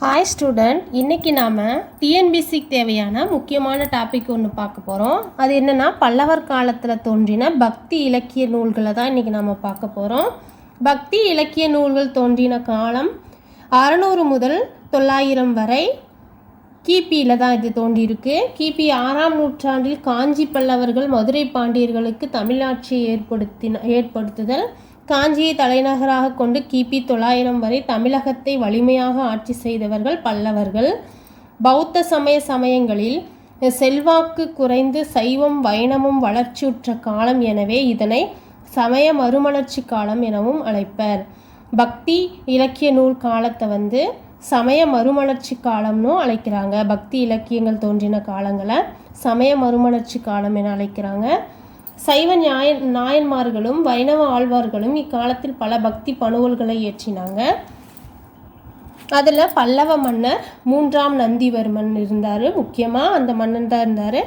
Hi student இன்றைக்கி நாம் டிஎன்பிசிக்கு தேவையான முக்கியமான டாபிக் ஒன்று பார்க்க போகிறோம் அது என்னென்னா பல்லவர் காலத்தில் தோன்றின பக்தி இலக்கிய நூல்களை தான் இன்றைக்கி நாம் பார்க்க போகிறோம் பக்தி இலக்கிய நூல்கள் தோன்றின காலம் அறநூறு முதல் தொள்ளாயிரம் வரை கிபியில் தான் இது தோன்றியிருக்கு. கிபி ஆறாம் நூற்றாண்டில் காஞ்சி பல்லவர்கள் மதுரை பாண்டியர்களுக்கு தமிழாட்சியை ஏற்படுத்தின ஏற்படுத்துதல். காஞ்சியை தலைநகராக கொண்டு கிபி தொள்ளாயிரம் வரை தமிழகத்தை வலிமையாக ஆட்சி செய்தவர்கள் பல்லவர்கள். பௌத்த சமய சமயங்களில் செல்வாக்கு குறைந்து சைவம் வைணமும் வளர்ச்சியுற்ற காலம் எனவே இதனை சமய மறுமலர்ச்சி காலம் எனவும் அழைப்பர். பக்தி இலக்கிய நூல் காலத்தை வந்து சமய மறுமலர்ச்சி காலம்னு அழைக்கிறாங்க. பக்தி இலக்கியங்கள் தோன்றின காலங்களை சமய மறுமலர்ச்சி காலம் என அழைக்கிறாங்க. சைவ நியாய நாயன்மார்களும் வைணவ ஆழ்வார்களும் இக்காலத்தில் பல பக்தி பணுவல்களை இயற்றினாங்க. அதில் பல்லவ மன்னர் மூன்றாம் நந்திவர்மன் இருந்தார். முக்கியமாக அந்த மன்னன் தான் இருந்தார்.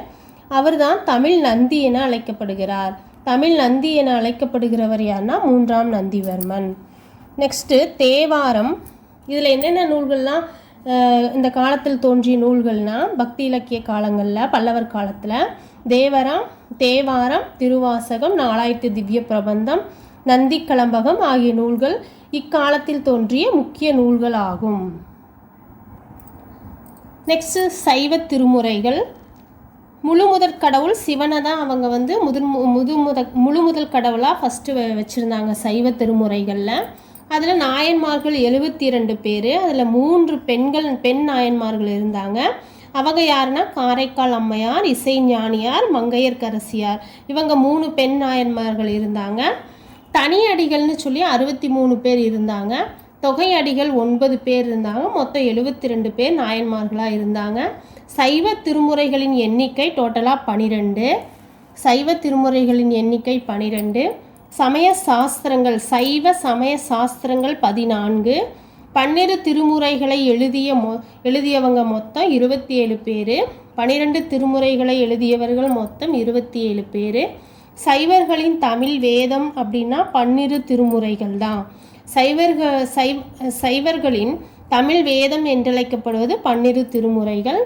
அவர் தான் தமிழ் நந்தி என அழைக்கப்படுகிறார். தமிழ் நந்தி என அழைக்கப்படுகிறவர் யாருன்னா மூன்றாம் நந்திவர்மன். நெக்ஸ்ட்டு தேவாரம். இதில் என்னென்ன நூல்கள்லாம் இந்த காலத்தில் தோன்றிய நூல்கள்னால் பக்தி இலக்கிய காலங்களில் பல்லவர் காலத்தில் தேவரம் தேவாரம் திருவாசகம் நாலாயிரத்து திவ்ய பிரபந்தம் நந்தி கலம்பகம் ஆகிய நூல்கள் இக்காலத்தில் தோன்றிய முக்கிய நூல்கள் ஆகும் நெக்ஸ்ட்டு சைவ திருமுறைகள். முழு முதற் கடவுள் சிவனை தான் அவங்க வந்து முதல் முது முத முழு முதல் கடவுளாக ஃபஸ்ட்டு வச்சுருந்தாங்க சைவ திருமுறைகளில். அதில் நாயன்மார்கள் எழுபத்தி ரெண்டு பேர் அதில் மூன்று பெண்கள் பெண் நாயன்மார்கள் இருந்தாங்க. அவங்க யாருன்னா காரைக்கால் அம்மையார் இசை ஞானியார் மங்கையர்கரசியார் இவங்க மூணு பெண் நாயன்மார்கள் இருந்தாங்க. தனி அடிகள்னு சொல்லி அறுபத்தி மூணு பேர் இருந்தாங்க. தொகை அடிகள் ஒன்பது பேர் இருந்தாங்க. மொத்தம் எழுபத்தி ரெண்டு பேர் நாயன்மார்களாக இருந்தாங்க. சைவ திருமுறைகளின் எண்ணிக்கை டோட்டலாக பனிரெண்டு. சைவ திருமுறைகளின் எண்ணிக்கை பனிரெண்டு. சமய சாஸ்திரங்கள் சைவ சமய சாஸ்திரங்கள் பதினான்கு. பன்னிரு திருமுறைகளை எழுதிய மொ எழுதியவங்க மொத்தம் இருபத்தி ஏழு பேர். பன்னிரெண்டு திருமுறைகளை எழுதியவர்கள் மொத்தம் இருபத்தி ஏழு பேர். சைவர்களின் தமிழ் வேதம் அப்படின்னா பன்னிரு திருமுறைகள் தான். சைவர்கள் சைவ சைவர்களின் தமிழ் வேதம் என்றழைக்கப்படுவது பன்னிரு திருமுறைகள்.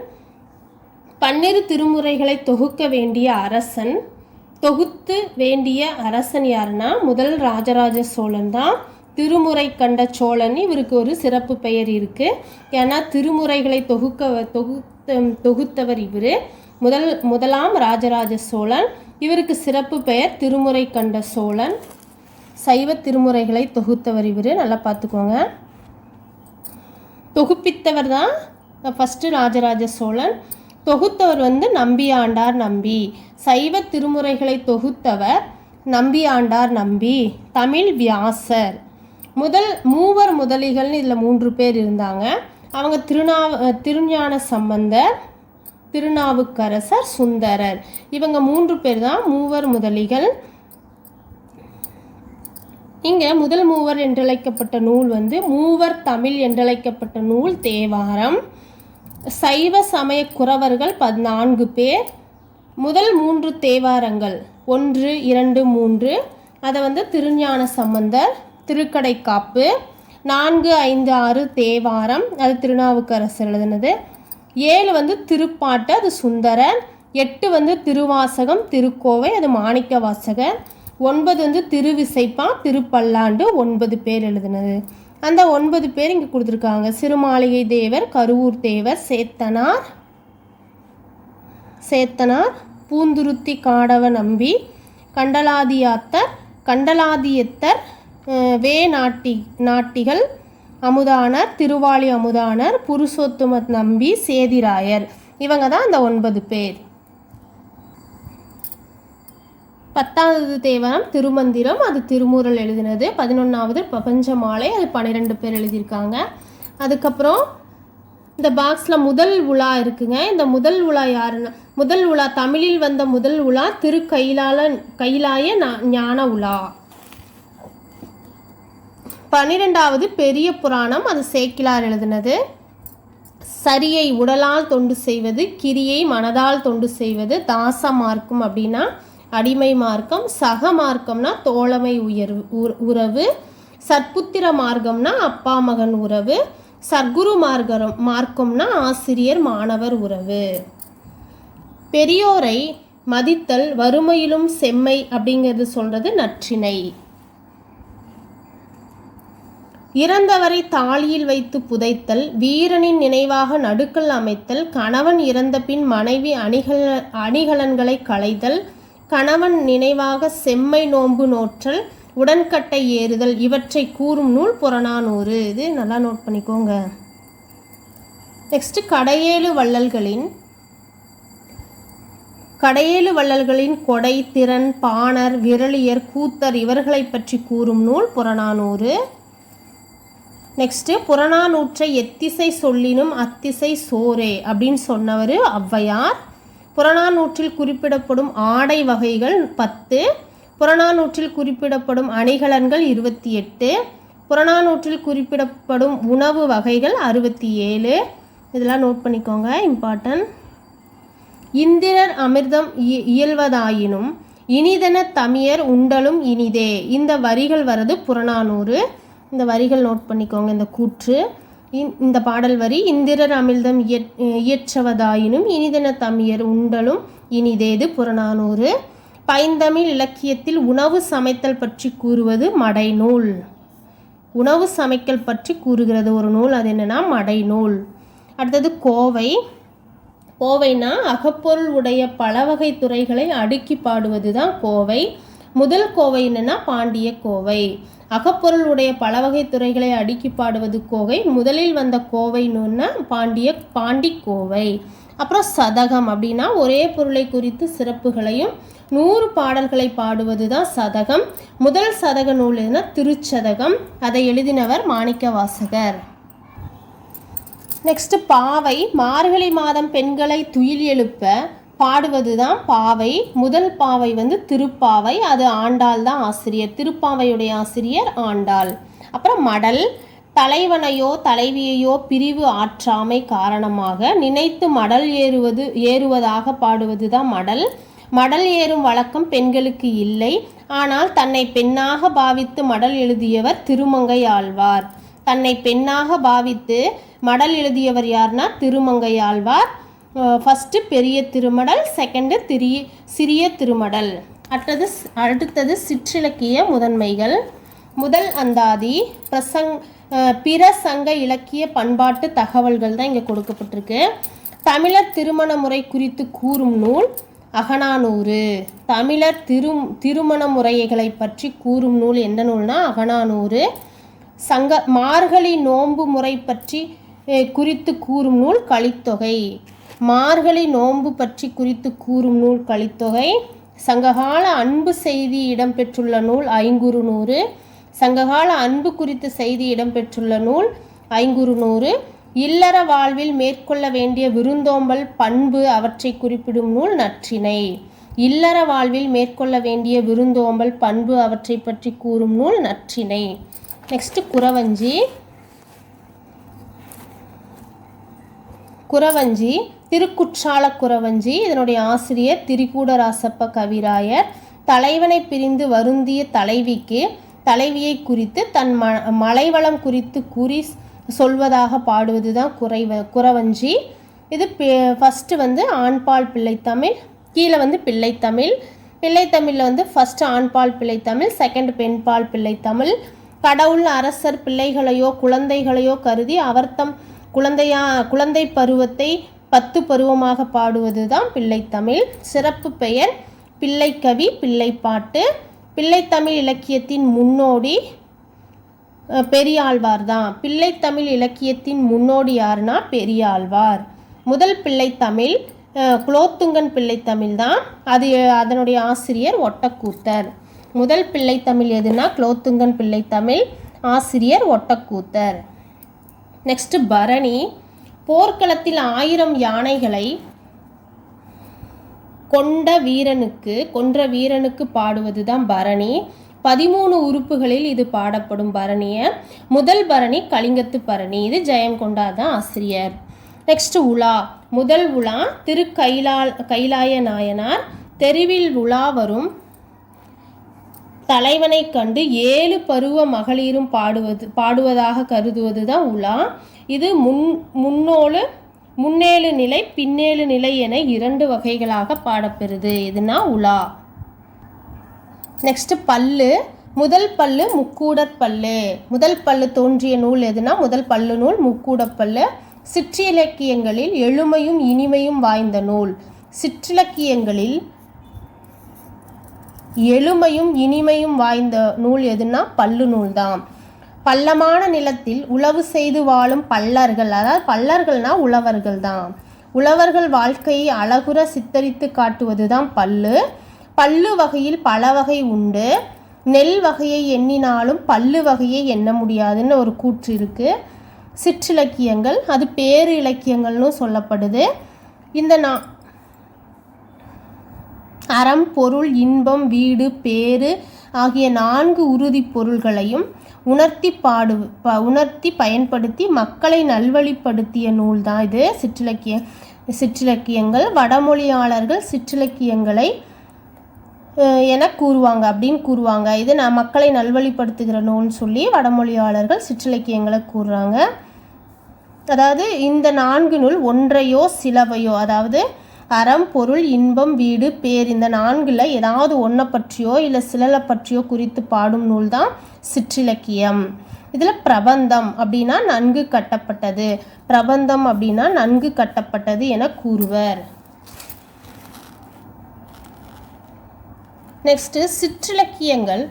பன்னிரு திருமுறைகளை தொகுக்க வேண்டிய அரசன். தொகுத்து வேண்டிய அரசன் யாருன்னா முதல் ராஜராஜ சோழன் தான். திருமுறை கண்ட சோழன் இவருக்கு ஒரு சிறப்பு பெயர் இருக்குது ஏன்னா திருமுறைகளை தொகுக்க தொகுத்த தொகுத்தவர் இவர். முதல் முதலாம் ராஜராஜ சோழன். இவருக்கு சிறப்பு பெயர் திருமுறை கண்ட சோழன். சைவ திருமுறைகளை தொகுத்தவர் இவர். நல்லா பார்த்துக்கோங்க. தொகுப்பித்தவர் தான் ஃபஸ்ட்டு ராஜராஜ சோழன். தொகுத்தவர் வந்து நம்பி ஆண்டார் நம்பி. சைவ திருமுறைகளை தொகுத்தவர் நம்பி ஆண்டார் நம்பி. தமிழ் வியாசர். முதல் மூவர் முதலிகள்னு இதில் மூன்று பேர் இருந்தாங்க. அவங்க திருநா திருஞான சம்பந்தர் திருநாவுக்கரசர் சுந்தரர். இவங்க மூன்று பேர் தான் மூவர் முதலிகள். இங்கே முதல் மூவர் என்றழைக்கப்பட்ட நூல் வந்து மூவர் தமிழ் என்றழைக்கப்பட்ட நூல் தேவாரம். சைவ சமய குறவர்கள் பதினான்கு பேர். முதல் மூன்று தேவாரங்கள் ஒன்று இரண்டு மூன்று. அதை வந்து திருஞான சம்பந்தர் திருக்கடைக்காப்பு. நான்கு ஐந்து ஆறு தேவாரம். அது திருநாவுக்கரசர் எழுதினது. ஏழு வந்து திருப்பாட்டு அது சுந்தரன் எட்டு வந்து திருவாசகம் திருக்கோவை அது மாணிக்க வாசகர். ஒன்பது வந்து திருவிசைப்பா திருப்பல்லாண்டு ஒன்பது பேர் எழுதினது. அந்த ஒன்பது பேர் இங்கே கொடுத்துருக்காங்க. சிறுமாளிகை தேவர் கருவூர் தேவர் சேத்தனார் சேத்தனார் பூந்துருத்தி காடவ நம்பி கண்டலாதியாத்தர் கண்டலாதியத்தர் வே நாட்டி நாட்டிகள். அமுதானர் திருவாளி அமுதானர் புருஷோத்தும நம்பி சேதிராயர். இவங்க தான் அந்த ஒன்பது பேர். பத்தாவது தேவரம் திருமந்திரம் அது திருமூரல் எழுதினது. பதினொன்றாவது பிரபஞ்ச மாலை அது பன்னிரெண்டு பேர் எழுதியிருக்காங்க. அதுக்கப்புறம் இந்த பாக்ஸில் முதல் உலா இருக்குங்க. இந்த முதல் உலா யாருன்னா முதல் உலா தமிழில் வந்த முதல் உலா திரு கைலால கைலாய நா- ஞான உலா. பன்னிரெண்டாவது பெரிய புராணம் அது சேக்கிலார் எழுதினது. சரியை உடலால் தொண்டு செய்வது கிரியை மனதால் தொண்டு செய்வது தாச மார்க்கம் அப்படின்னா அடிமை மார்க்கம் சக மார்க்கம்னா தோழமை உயர்வு உறவு சற்புத்திர மார்க்கம்னா அப்பா மகன் உறவு சர்க்குரு மார்க்கம் மார்க்கம்னா ஆசிரியர் மாணவர் உறவு. பெரியோரை மதித்தல் வறுமையிலும் செம்மை அப்படிங்கிறது சொல்கிறது நற்றினை. இறந்தவரை தாலியில் வைத்து புதைத்தல் வீரனின் நினைவாக நடுக்கல் அமைத்தல் கணவன் இறந்த பின் மனைவி அணிகல அணிகலன்களை களைதல் கணவன் நினைவாக செம்மை நோன்பு நோற்றல் உடன்கட்டை ஏறுதல் இவற்றை கூறும் நூல் புறநானூறு. இது நல்லா நோட் பண்ணிக்கோங்க. நெக்ஸ்ட் கடையேழு வள்ளல்களின் கடையேழு வள்ளல்களின் கொடை திறன் பாணர் விரலியர் கூத்தர் இவர்களை பற்றி கூறும் நூல் புறநானூறு. நெக்ஸ்ட்டு புறநானூற்றை எத்திசை சொல்லினும் அத்திசை சோரே அப்படின்னு சொன்னவர் ஔவையார். புறநானூற்றில் குறிப்பிடப்படும் ஆடை வகைகள் பத்து. புறநானூற்றில் குறிப்பிடப்படும் அணிகலன்கள் இருபத்தி எட்டு. புறநானூற்றில் குறிப்பிடப்படும் உணவு வகைகள் அறுபத்தி ஏழு. இதெல்லாம் நோட் பண்ணிக்கோங்க இம்பார்ட்டன்ட் இந்திரர் அமிர்தம் இயல்வதாயினும் இனிதென தமியர் உண்டலும் இனிதே. இந்த வரிகள் வரது புறநானூறு. இந்த வரிகள் நோட் பண்ணிக்கோங்க இந்த கூற்று. இந்- இந்த பாடல் வரி இந்திரர் அமிழ்தம் இயற்- இயற்றுவதாயினும் இனிதென தமியர் உண்டலும் இனிதேது புறநானூறு. பைந்தமிழ் இலக்கியத்தில் உணவு சமைத்தல் பற்றி கூறுவது மடைநூல். உணவு சமைக்கல் பற்றி கூறுகிறது ஒரு நூல் அது என்னென்னா மடைநூல். அடுத்தது கோவை. கோவைனா அகப்பொருள் உடைய பலவகை துறைகளை அடுக்கி பாடுவது தான் கோவை. முதல் கோவை என்னென்னா பாண்டிய கோவை. அகப்பொருள் உடைய பலவகை துறைகளை அடுக்கி பாடுவது கோவை. முதலில் வந்த கோவை நூல்னா பாண்டிய பாண்டி கோவை. அப்புறம் சதகம் அப்படின்னா ஒரே பொருளை குறித்து சிறப்புகளையும் நூறு பாடல்களை பாடுவது தான் சதகம். முதல் சதக நூல் எதுனா திருச்சதகம். அதை எழுதினவர் மாணிக்க வாசகர் நெக்ஸ்ட் பாவை மார்கழி மாதம் பெண்களை துயில் எழுப்ப பாடுவது தான் பாவை. முதல் பாவை வந்து திருப்பாவை. அது ஆண்டாள் தான் ஆசிரியர். திருப்பாவையுடைய ஆசிரியர் ஆண்டாள். அப்புறம் மடல். தலைவனையோ தலைவியையோ பிரிவு ஆற்றாமை காரணமாக நினைத்து மடல் ஏறுவது ஏறுவதாக பாடுவது தான் மடல். மடல் ஏறும் வழக்கம் பெண்களுக்கு இல்லை. ஆனால் தன்னை பெண்ணாக பாவித்து மடல் எழுதியவர் திருமங்கை ஆழ்வார். தன்னை பெண்ணாக பாவித்து மடல் எழுதியவர் யார்னா திருமங்கை ஆழ்வார். ஃபஸ்ட்டு பெரிய திருமடல் செகண்டு திரிய சிறிய திருமடல். அடுத்தது அடுத்தது சிற்றிலக்கிய முதன்மைகள். முதல் அந்தாதி பிரசங் பிற சங்க இலக்கிய பண்பாட்டு தகவல்கள் தான் இங்கே கொடுக்கப்பட்டிருக்கு. தமிழர் திருமண முறை குறித்து கூறும் நூல் அகனானூறு தமிழர் திரு திருமண முறைகளை பற்றி கூறும் நூல் எந்த நூல்னா அகனானூறு சங்க மார்கழி நோன்பு முறை பற்றி குறித்து கூறும் நூல் கலித்தொகை. மார்கழி நோன்பு பற்றி குறித்து கூறும் நூல் கலித்தொகை. சங்ககால அன்பு செய்தி இடம்பெற்றுள்ள நூல் ஐங்குறு நூறு சங்ககால அன்பு குறித்த செய்தி இடம்பெற்றுள்ள நூல் ஐங்குறு நூறு இல்லற வாழ்வில் மேற்கொள்ள வேண்டிய விருந்தோம்பல் பண்பு அவற்றை குறிப்பிடும் நூல் நற்றினை. இல்லற வாழ்வில் மேற்கொள்ள வேண்டிய விருந்தோம்பல் பண்பு அவற்றை பற்றி கூறும் நூல் நற்றினை. நெக்ஸ்ட் குறவஞ்சி. குறவஞ்சி. திருக்குற்றால குறவஞ்சி இதனுடைய ஆசிரியர் திரிகூடராசப்ப கவிராயர் தலைவனை பிரிந்து வருந்திய தலைவிக்கு தலைவியை குறித்து தன் ம மலைவளம் குறித்து கூறி சொல்வதாக பாடுவது தான் குறைவ குறவஞ்சி. இது ஃபஸ்ட்டு வந்து ஆண்பால் பிள்ளைத்தமிழ் கீழே வந்து பிள்ளைத்தமிழ். பிள்ளைத்தமிழில் வந்து ஃபஸ்ட்டு ஆண்பால் பிள்ளைத்தமிழ் செகண்ட் பெண்பால் பிள்ளைத்தமிழ். கடவுள் அரசர் பிள்ளைகளையோ குழந்தைகளையோ கருதி அவர்த்தம் குழந்தையா குழந்தை பருவத்தை பத்து பருவமாக பாடுவது தான் பிள்ளைத்தமிழ். சிறப்பு பெயர் பிள்ளைக்கவி பிள்ளைப்பாட்டு. பிள்ளைத்தமிழ் இலக்கியத்தின் முன்னோடி பெரியாழ்வார் தான் பிள்ளைத்தமிழ் இலக்கியத்தின் முன்னோடி யாருன்னா பெரியாழ்வார். முதல் பிள்ளைத்தமிழ் குலோத்துங்கன் பிள்ளைத்தமிழ் தான். அது அதனுடைய ஆசிரியர் ஒட்டக்கூத்தர். முதல் பிள்ளைத்தமிழ் எதுனா குலோத்துங்கன் பிள்ளைத்தமிழ் ஆசிரியர் ஒட்டக்கூத்தர். நெக்ஸ்ட்டு பரணி. போர்க்களத்தில் ஆயிரம் யானைகளை கொண்ட வீரனுக்கு கொன்ற வீரனுக்கு பாடுவது தான் பரணி. பதிமூணு உறுப்புகளில் இது பாடப்படும் பரணிய. முதல் பரணி கலிங்கத்து பரணி. இது ஜெயம் கொண்டாதான் ஆசிரியர். நெக்ஸ்ட் உலா. முதல் உலா திரு கைலா கைலாய நாயனார். தெருவில் உலா வரும் தலைவனை கண்டு ஏழு பருவ மகளிரும் பாடுவது பாடுவதாக கருதுவது தான் உலா. இது முன் முன்னோலு முன்னேழு நிலை பின்னேழு நிலை என இரண்டு வகைகளாக பாடப்பெறுது. இதுனா உலா. நெக்ஸ்ட் பல்லு. முதல் பல்லு முக்கூடற் பல்லு. முதல் பல்லு தோன்றிய நூல் எதுனா? முதல் பல்லு நூல் முக்கூடப்பல்லு சிற்றிலக்கியங்களில் எழுமையும் இனிமையும் வாய்ந்த நூல். சிற்றிலக்கியங்களில் எளிமையும் இனிமையும் வாய்ந்த நூல் எதுனா பல்லு நூல் தான் பள்ளமான நிலத்தில் உழவு செய்து வாழும் பல்லர்கள் அதாவது பல்லர்கள்னா உழவர்கள் தான் உழவர்கள் வாழ்க்கையை அழகுற சித்தரித்து காட்டுவது தான் பல்லு. பல்லு வகையில் பல வகை உண்டு. நெல் வகையை எண்ணினாலும் பல்லு வகையை எண்ண முடியாதுன்னு ஒரு கூற்று இருக்குது சிற்றிலக்கியங்கள் அது பேரு இலக்கியங்கள்னு சொல்லப்படுது. இந்த நா அறம் பொருள் இன்பம் வீடு பேறு ஆகிய நான்கு உறுதி பொருள்களையும் உணர்த்தி பாடு ப உணர்த்தி பயன்படுத்தி மக்களை நல்வழிப்படுத்திய நூல் தான் இது. சிற்றிலக்கிய சிற்றிலக்கியங்கள் வடமொழியாளர்கள் சிற்றிலக்கியங்களை என கூறுவாங்க அப்படின்னு கூறுவாங்க. இது நான் மக்களை நல்வழிப்படுத்துகிற நூல்னு சொல்லி வடமொழியாளர்கள் சிற்றிலக்கியங்களை கூறுறாங்க. அதாவது இந்த நான்கு நூல் ஒன்றையோ சிலவையோ அதாவது அறம் பொருள் இன்பம் வீடு பேர் இந்த நான்கில் ஏதாவது ஒன்றை பற்றியோ இல்லை சிலலை பற்றியோ குறித்து பாடும் நூல் தான் சிற்றிலக்கியம். இதில் பிரபந்தம் அப்படின்னா நன்கு கட்டப்பட்டது. பிரபந்தம் அப்படின்னா நன்கு கட்டப்பட்டது என கூறுவர். நெக்ஸ்ட்டு சிற்றிலக்கியங்கள்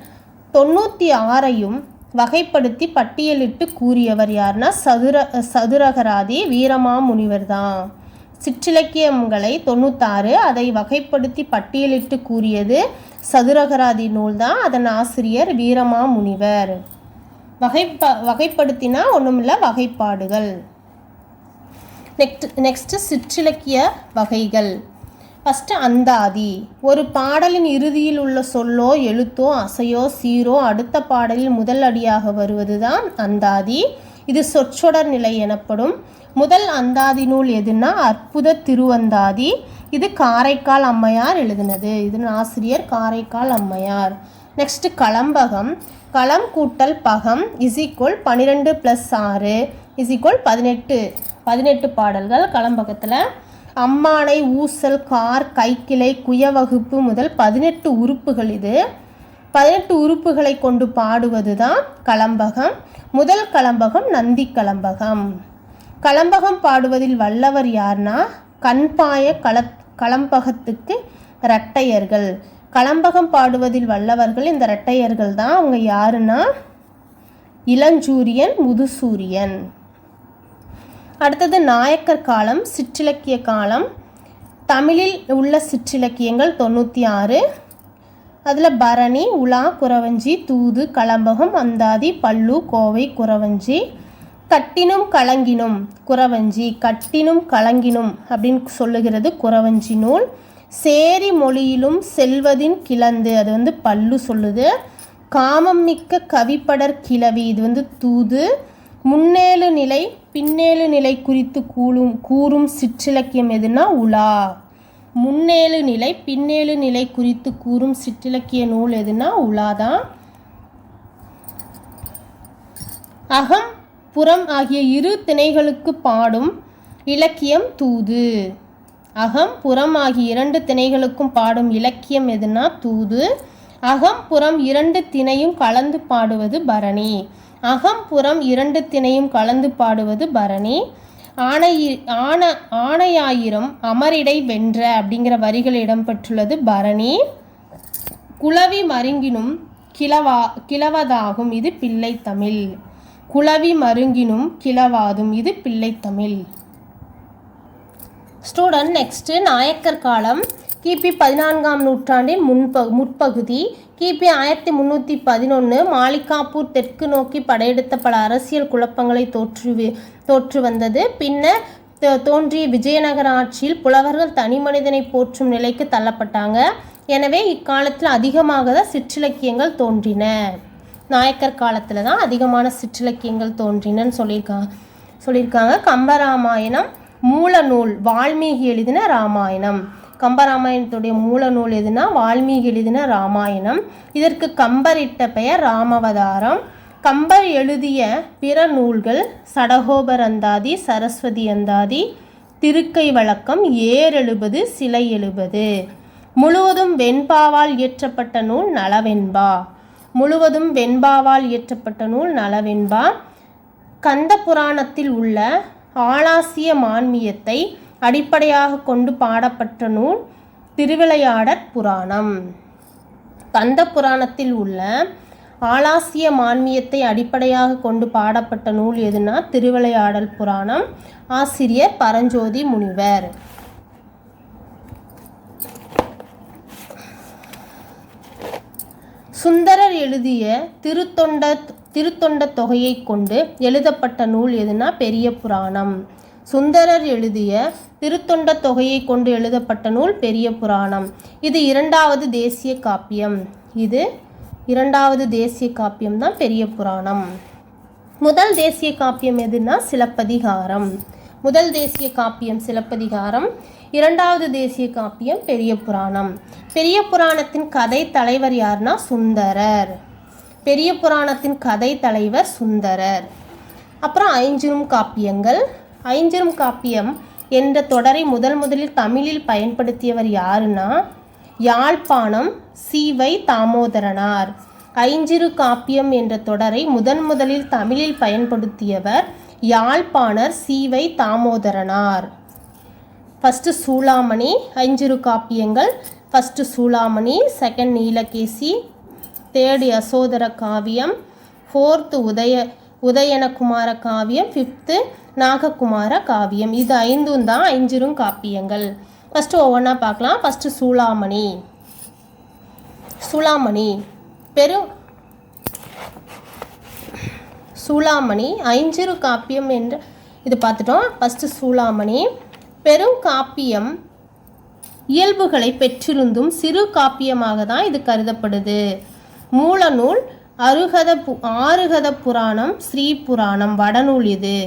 தொண்ணூற்றி ஆறையும் வகைப்படுத்தி பட்டியலிட்டு கூறியவர் யாருன்னா சதுர சதுரகராதி வீரமாமுனிவர் தான் சிற்றிலக்கியங்களை தொண்ணூத்தாறு அதை வகைப்படுத்தி பட்டியலிட்டு கூறியது சதுரகராதி நூல் தான் அதன் ஆசிரியர் வீரமாமுனிவர். வகைப்ப வகைப்படுத்தினா ஒன்றுமில்ல வகைப்பாடுகள். நெக்ஸ்ட் நெக்ஸ்ட்டு சிற்றிலக்கிய வகைகள். ஃபஸ்ட்டு அந்தாதி. ஒரு பாடலின் இறுதியில் உள்ள சொல்லோ எழுத்தோ அசையோ சீரோ அடுத்த பாடலில் முதல் அடியாக வருவது தான் அந்தாதி. இது சொற்றொடர் நிலை எனப்படும். முதல் அந்தாதி நூல் எதுன்னா அற்புத திருவந்தாதி. இது காரைக்கால் அம்மையார் எழுதினது. இதன் ஆசிரியர் காரைக்கால் அம்மையார். நெக்ஸ்ட் களம்பகம். களம் கூட்டல் பகம் இஸ் பன்னிரெண்டு ப்ளஸ் ஆறு இஸ் பதினெட்டு. பதினெட்டு பாடல்கள் களம்பகத்தில். அம்மானை ஊசல் கார் கைக்கிளை குயவகுப்பு முதல் பதினெட்டு உறுப்புகள் இது. பதினெட்டு உறுப்புகளை கொண்டு பாடுவது தான் களம்பகம். முதல் களம்பகம் நந்தி களம்பகம். களம்பகம் பாடுவதில் வல்லவர் யார்னா கண்பாய கள களம்பகத்துக்கு இரட்டையர்கள். களம்பகம் பாடுவதில் வல்லவர்கள் இந்த இரட்டையர்கள் தான். அவங்க யாருன்னா இளஞ்சூரியன் முதுசூரியன். அடுத்தது நாயக்கர் காலம் சிற்றிலக்கிய காலம். தமிழில் உள்ள சிற்றிலக்கியங்கள் தொண்ணூற்றி ஆறு அதில் பரணி உலா குறவஞ்சி தூது களம்பகம் அந்தாதி பல்லு கோவை குறவஞ்சி. கட்டினும் கலங்கினும் குறவஞ்சி கட்டினும் கலங்கினும் அப்படின்னு சொல்லுகிறது குறவஞ்சி நூல். சேரி மொழியிலும் செல்வதின் கிளந்து அது வந்து பல்லு சொல்லுது. காமம் மிக்க கவிப்படர் கிளவி இது வந்து தூது. முன்னேழு நிலை பின்னேழு நிலை குறித்து கூறும் கூறும் சிற்றிலக்கியம் எதுனா உலா. முன்னேழு நிலை பின்னேழு நிலை குறித்து கூறும் சிற்றிலக்கிய நூல் எதுனா உலாதான். அகம் புறம் ஆகிய இரு திணைகளுக்கு பாடும் இலக்கியம் தூது. அகம் புறம் ஆகிய இரண்டு திணைகளுக்கும் பாடும் இலக்கியம் எதுனா தூது. அகம் புறம் இரண்டு திணையும் கலந்து பாடுவது பரணி. அகம் புறம் இரண்டு திணையும் கலந்து பாடுவது பரணி. ஆணை ஆன ஆணையாயிரம் அமரிடை வென்ற அப்படிங்கிற வரிகள் இடம்பெற்றுள்ளது பரணி. குளவி மருங்கினும் கிளவா கிளவதாகும் இது பிள்ளை தமிழ். குளவி மருங்கினும் கிளவாதும் இது பிள்ளைத்தமிழ். ஸ்டூடெண்ட் நெக்ஸ்ட்டு நாயக்கர் காலம். கிபி பதினான்காம் நூற்றாண்டின் முன்ப முற்பகுதி. கிபி ஆயிரத்தி முந்நூற்றி பதினொன்று மாலிகாப்பூர் தெற்கு நோக்கி படையெடுத்த பல அரசியல் குழப்பங்களை தோற்று தோற்று வந்தது பின்னர் தோ- தோன்றிய விஜயநகர ஆட்சியில் புலவர்கள் தனி மனிதனை போற்றும் நிலைக்கு தள்ளப்பட்டாங்க. எனவே இக்காலத்தில் அதிகமாக தான் சிற்றிலக்கியங்கள் தோன்றின. நாயக்கர் காலத்தில் தான் அதிகமான சிற்றிலக்கியங்கள் தோன்றினன்னு சொல்லியிருக்காங்க சொல்லியிருக்காங்க. கம்பராமாயணம் மூல நூல் வால்மீகி எழுதின ராமாயணம். கம்பராமாயணத்துடைய மூல நூல் எதுனா வால்மீகி எழுதின ராமாயணம். இதற்கு கம்பர் இட்ட பெயர் ராமவதாரம். கம்பர் எழுதிய பிற நூல்கள் சடகோபர் அந்தாதி சரஸ்வதி அந்தாதி திருக்கை வழக்கம் ஏர் எழுபது சிலை எழுபது. முழுவதும் வெண்பாவால் இயற்றப்பட்ட நூல் நலவெண்பா. முழுவதும் வெண்பாவால் இயற்றப்பட்ட நூல் நலவெண்பா. கந்த புராணத்தில் உள்ள ஆலாசிய மான்மியத்தை அடிப்படையாக கொண்டு பாடப்பட்ட நூல் திருவிளையாடற் புராணம். கந்த புராணத்தில் உள்ள ஆலாசிய மான்மியத்தை அடிப்படையாக கொண்டு பாடப்பட்ட நூல் எதுனா? திருவிளையாடல் புராணம். ஆசிரியர் பரஞ்சோதி முனிவர். சுந்தரர் எழுதிய திருத்தொண்ட திருத்தொண்ட தொகையை கொண்டு எழுதப்பட்ட நூல் எதுனா பெரிய புராணம். சுந்தரர் எழுதிய திருத்தொண்ட தொகையை கொண்டு எழுதப்பட்ட நூல் பெரிய புராணம். இது இரண்டாவது தேசிய காப்பியம். இது இரண்டாவது தேசிய காப்பியம் தான் பெரிய புராணம். முதல் தேசிய காப்பியம் எதுனா சிலப்பதிகாரம். முதல் தேசிய காப்பியம் சிலப்பதிகாரம் இரண்டாவது தேசிய காப்பியம் பெரிய புராணம். பெரிய புராணத்தின் கதை தலைவர் யாருன்னா சுந்தரர். பெரிய புராணத்தின் கதை தலைவர் சுந்தரர். அப்புறம் ஐஞ்சிரும் காப்பியங்கள். ஐஞ்சிரும் காப்பியம் என்ற தொடரை முதல் முதலில் தமிழில் பயன்படுத்தியவர் யாருன்னா யாழ்ப்பாணம் சீவை தாமோதரனார். ஐஞ்சிறு காப்பியம் என்ற தொடரை முதன் முதலில் தமிழில் பயன்படுத்தியவர் யாழ்ப்பாணர் சீவை தாமோதரனார். ஃபஸ்ட்டு சூளாமணி ஐஞ்சிறு காப்பியங்கள். First Soolamani second Neelakesi third Yasodhara காவியம் ஃபோர்த்து உதய உதயனகுமார காவியம் ஃபிஃப்த்து நாககுமார காவியம் இது ஐந்தும் தான் ஐஞ்சிரும் காப்பியங்கள். ஃபஸ்ட்டு ஒவ்வொன்றா பார்க்கலாம். ஃபஸ்ட்டு சூளாமணி சூளாமணி பெரு சூளாமணி ஐஞ்சிறு காப்பியம் என்று இது பார்த்துட்டோம். ஃபஸ்ட்டு சூளாமணி பெரும் காப்பியம் இயல்புகளை பெற்றிருந்தும் சிறு காப்பியமாக தான் இது கருதப்படுது. மூலநூல் அருகத பு ஆறுகத புராணம் ஸ்ரீ புராணம் வடநூல் இது.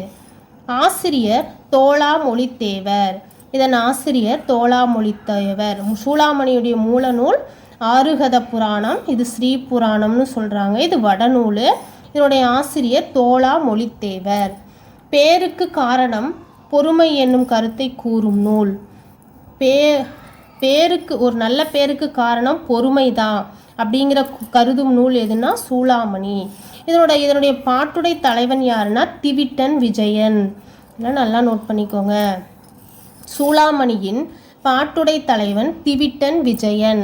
ஆசிரியர் தோளா மொழித்தேவர். இதன் ஆசிரியர் தோளா மொழித்தேவர். சூளாமணியுடைய மூலநூல் ஆறுகத புராணம் இது ஸ்ரீ புராணம்னு சொல்கிறாங்க இது வடநூல். இதனுடைய ஆசிரியர் தோளா மொழித்தேவர். பேருக்கு காரணம் பொறுமை என்னும் கருத்தை கூறும் நூல். பே பேருக்கு ஒரு நல்ல பேருக்கு காரணம் பொறுமை தான் அப்படிங்கிற கருதும் நூல் எதுனா சூளாமணி. இதனோட இதனுடைய பாட்டுடை தலைவன் யாருன்னா திவிட்டன் விஜயன். இதெல்லாம் நல்லா நோட் பண்ணிக்கோங்க. சூளாமணியின் பாட்டுடை தலைவன் திவிட்டன் விஜயன்.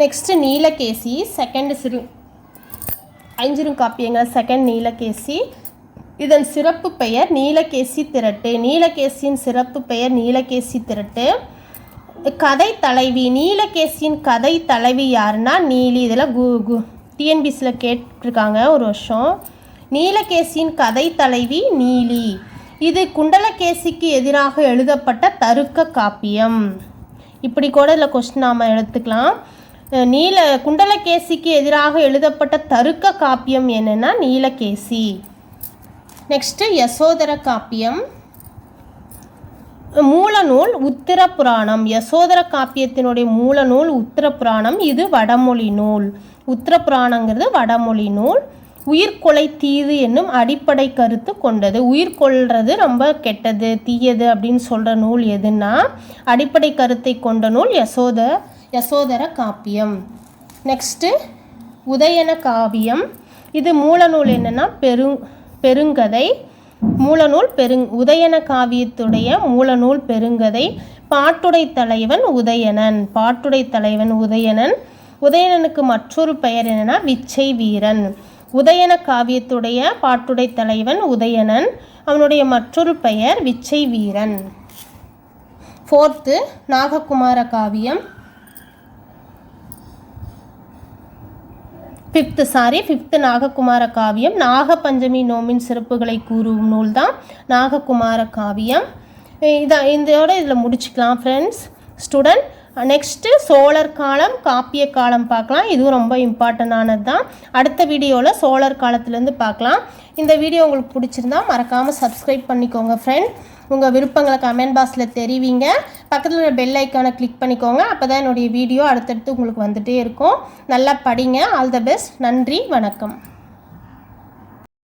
நெக்ஸ்ட் நீலகேசி செகண்ட் சிறு ஐஞ்சிரும் காப்பியங்க செகண்ட் நீலகேசி இதன் சிறப்பு பெயர் நீலகேசி திரட்டு. நீலகேசியின் சிறப்பு பெயர் நீலகேசி திரட்டு. கதை தலைவி. நீலகேசியின் கதை தலைவி யாருன்னா நீலி. இதில் கு கு டிஎன்பிசியில் கேட்டிருக்காங்க ஒரு வருஷம். நீலகேசியின் கதை தலைவி நீலி. இது குண்டலகேசிக்கு எதிராக எழுதப்பட்ட தருக்க காப்பியம். இப்படி கூட இதில் கொஸ்டின் நாம் எடுத்துக்கலாம். நீல குண்டலகேசிக்கு எதிராக எழுதப்பட்ட தருக்க காப்பியம் என்னென்னா நீலகேசி. நெக்ஸ்ட்டு யசோதர காப்பியம் மூலநூல் உத்திர புராணம் யசோதர காப்பியத்தினுடைய மூலநூல் உத்திர புராணம் இது வடமொழி நூல். உத்திர புராணங்கிறது வடமொழி நூல். உயிர்கொலை தீது என்னும் அடிப்படை கருத்து கொண்டது. உயிர் கொள்வது ரொம்ப கெட்டது தீயது அப்படின்னு சொல்கிற நூல் எதுன்னா அடிப்படை கருத்தை கொண்ட நூல் யசோத யசோதர காப்பியம். நெக்ஸ்ட்டு உதயன காவியம். இது மூலநூல் என்னென்னா பெரு பெருங்கதை மூலநூல் பெருங் உதயன காவியத்துடைய மூலநூல் பெருங்கதை பாட்டுடை தலைவன் உதயணன் பாட்டுடை தலைவன் உதயணன் உதயணனுக்கு மற்றொரு பெயர் என்னன்னா விச்சை வீரன். உதயன காவியத்துடைய பாட்டுடை தலைவன் உதயணன் அவனுடைய மற்றொரு பெயர் விச்சை வீரன். ஃபோர்த்து நாககுமார காவியம். ஃபிஃப்த்து சாரி ஃபிஃப்த்து நாககுமார காவியம். நாகபஞ்சமி நோமின் சிறப்புகளை கூறும் நூல் தான் நாககுமார காவியம். இதை இதோட இதில் முடிச்சுக்கலாம் ஃப்ரெண்ட்ஸ் ஸ்டூடெண்ட் நெக்ஸ்ட்டு சோழர் காலம் காப்பிய காலம் பார்க்கலாம். இதுவும் ரொம்ப இம்பார்ட்டண்டானது தான் அடுத்த வீடியோவில் சோழர் காலத்துலேருந்து பார்க்கலாம். இந்த வீடியோ உங்களுக்கு பிடிச்சிருந்தா மறக்காமல் சப்ஸ்கிரைப் பண்ணிக்கோங்க ஃப்ரெண்ட் உங்கள் விருப்பங்களை கமெண்ட் பாக்ஸில் தெரிவிங்க. பக்கத்தில் உள்ள பெல் ஐக்கானை கிளிக் பண்ணிக்கோங்க. அப்போ தான் என்னுடைய வீடியோ அடுத்தடுத்து உங்களுக்கு வந்துகிட்டே இருக்கும். நல்லா படிங்க. ஆல் த பெஸ்ட் நன்றி. வணக்கம்.